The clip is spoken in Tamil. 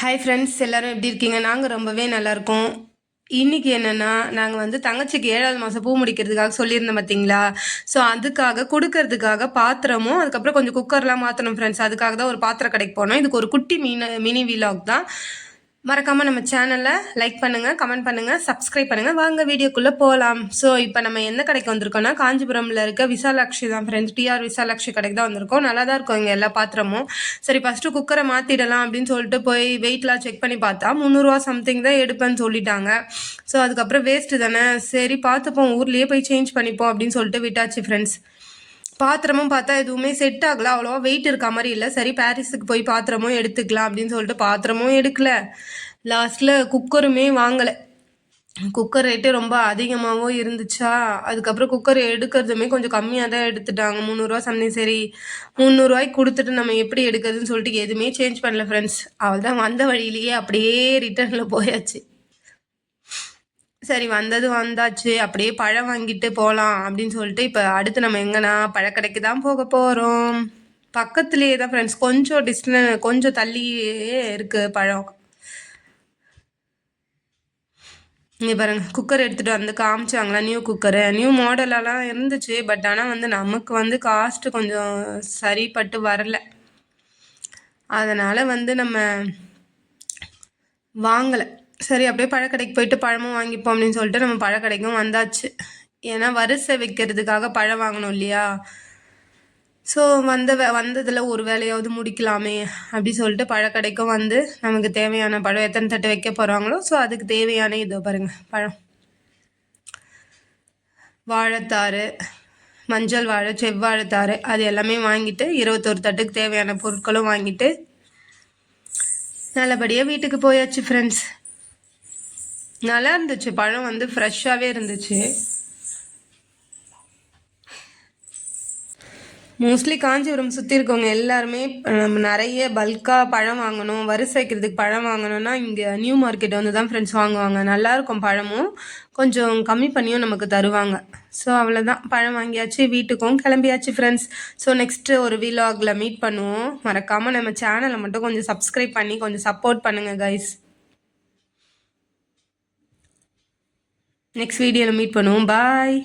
ஹாய் ஃப்ரெண்ட்ஸ் எல்லோரும் எப்படி இருக்கீங்க? நாங்கள் ரொம்பவே நல்லாயிருக்கோம் இன்றைக்கி இன்னைக்கு நாங்கள் வந்து தங்கச்சிக்கு ஏழாவது மாதம் பூ முடிக்கிறதுக்காக சொல்லியிருந்தோம் பார்த்தீங்களா ஸோ அதுக்காக கொடுக்கறதுக்காக பாத்திரமும் அதுக்கப்புறம் கொஞ்சம் குக்கர்லாம் மாற்றணும் ஃப்ரெண்ட்ஸ் அதுக்காக தான் ஒரு பாத்திரம் கடைக்கு போனோம். இதுக்கு ஒரு குட்டி மீன மினி விலாக் தான். மறக்காமல் நம்ம சேனலை லைக் பண்ணுங்கள் கமெண்ட் பண்ணுங்கள் சப்ஸ்கிரைப் பண்ணுங்கள் வாங்க வீடியோக்குள்ளே போகலாம் ஸோ இப்போ நம்ம எந்த கடைக்கு வந்திருக்கோம்னா காஞ்சிபுரமில் இருக்க விசாலாட்சி தான் ஃப்ரெண்ட்ஸ் டிஆர் விசாலாட்சி கடைக்கு தான் வந்திருக்கோம். நல்லா தான் இருக்கும் இங்கே எல்லா பாத்திரமும். சரி ஃபஸ்ட்டு குக்கரை மாற்றிடலாம் அப்படின்னு சொல்லிட்டு போய் வெயிட்லாம் செக் பண்ணி பார்த்தா முந்நூறுரூவா சம்திங் தான் எடுப்பேன்னு சொல்லிட்டாங்க. ஸோ அதுக்கப்புறம் வேஸ்ட்டு தானே. சரி பார்த்துப்போம். ஊர்லேயே போய் சேஞ்ச் பண்ணிப்போம் அப்படின்னு சொல்லிட்டு விட்டாச்சு ஃப்ரெண்ட்ஸ் பாத்திரமும் பார்த்தா எதுவுமே செட் ஆகல. அவ்வளோவா வெயிட் இருக்க மாதிரி இல்லை. சரி பாரிஸுக்கு போய் பாத்திரமும் எடுத்துக்கலாம் அப்படின்னு சொல்லிட்டு பாத்திரமும் எடுக்கல. லாஸ்ட்டில் குக்கருமே வாங்கலை. குக்கர் ரேட்டு ரொம்ப அதிகமாகவும் இருந்துச்சா? அதுக்கப்புறம் குக்கர் எடுக்கிறதுமே கொஞ்சம் கம்மியாக தான் எடுத்துட்டாங்க. முந்நூறுரூவா சம்திங் சரி முந்நூறுரூவாய்க்கு கொடுத்துட்டு நம்ம எப்படி எடுக்கிறதுன்னு சொல்லிட்டு எதுவுமே சேஞ்ச் பண்ணல ஃப்ரெண்ட்ஸ் அவள் தான் வந்த வழியிலேயே அப்படியே ரிட்டர்னில் போயாச்சு. சரி வந்தது வந்தாச்சு. அப்படியே பழம் வாங்கிட்டு போகலாம் அப்படின்னு சொல்லிட்டு இப்போ அடுத்து நம்ம எங்கன்னா பழக்கடைக்கு தான் போக போகிறோம் பக்கத்துலேயே தான் ஃப்ரெண்ட்ஸ் கொஞ்சம் டிஸ்டன் கொஞ்சம் தள்ளியே இருக்குது பழம். இங்கே பாருங்க குக்கர் எடுத்துகிட்டு வந்து காமிச்சாங்களா நியூ குக்கரு நியூ மாடலெல்லாம் இருந்துச்சு. பட் ஆனால் வந்து நமக்கு வந்து காஸ்ட்டு கொஞ்சம் சரிப்பட்டு வரல. அதனால் வந்து நம்ம வாங்கலை. சரி அப்படியே பழக்கடைக்கு போயிட்டு பழமும் வாங்கிப்போம் அப்படின்னு சொல்லிட்டு நம்ம பழக்கடைக்கும் வந்தாச்சு. ஏன்னா வரிசை வைக்கிறதுக்காக பழம் வாங்கணும் இல்லையா? ஸோ வந்த வந்ததில் ஒரு வேலையாவது முடிக்கலாமே அப்படி சொல்லிட்டு பழக்கடைக்கும் வந்து நமக்கு தேவையான பழம் எத்தனை தட்டு வைக்க போகிறாங்களோ ஸோ அதுக்கு தேவையான இதோ பாருங்கள் பழம். வாழைத்தாறு மஞ்சள் வாழை செவ்வாழைத்தாறு அது எல்லாமே வாங்கிட்டு இருபத்தொரு தட்டுக்கு தேவையான பொருட்களும் வாங்கிட்டு நல்லபடியாக வீட்டுக்கு போயாச்சு ஃப்ரெண்ட்ஸ் நல்லா இருந்துச்சு பழம் வந்து ஃப்ரெஷ்ஷாகவே இருந்துச்சு. மோஸ்ட்லி காஞ்சிபுரம் சுற்றி இருக்கவங்க எல்லாருமே நம்ம நிறைய பல்காக பழம் வாங்கணும் வரிசை வைக்கிறதுக்கு பழம் வாங்கணும்னா இங்கே நியூ மார்க்கெட் வந்து தான் ஃப்ரெண்ட்ஸ் வாங்குவாங்க. நல்லாயிருக்கும் பழமும். கொஞ்சம் கம்மி பண்ணியும் நமக்கு தருவாங்க. ஸோ அவ்வளோதான் பழம் வாங்கியாச்சு வீட்டுக்கும் கிளம்பியாச்சு ஃப்ரெண்ட்ஸ் ஸோ நெக்ஸ்ட்டு ஒரு விலாகில் மீட் பண்ணுவோம். மறக்காமல் நம்ம சேனலை மட்டும் கொஞ்சம் சப்ஸ்கிரைப் பண்ணி கொஞ்சம் சப்போர்ட் பண்ணுங்கள் கைஸ் நெக்ஸ்ட் வீடியோவில் மீட் பண்ணுவோம். பாய்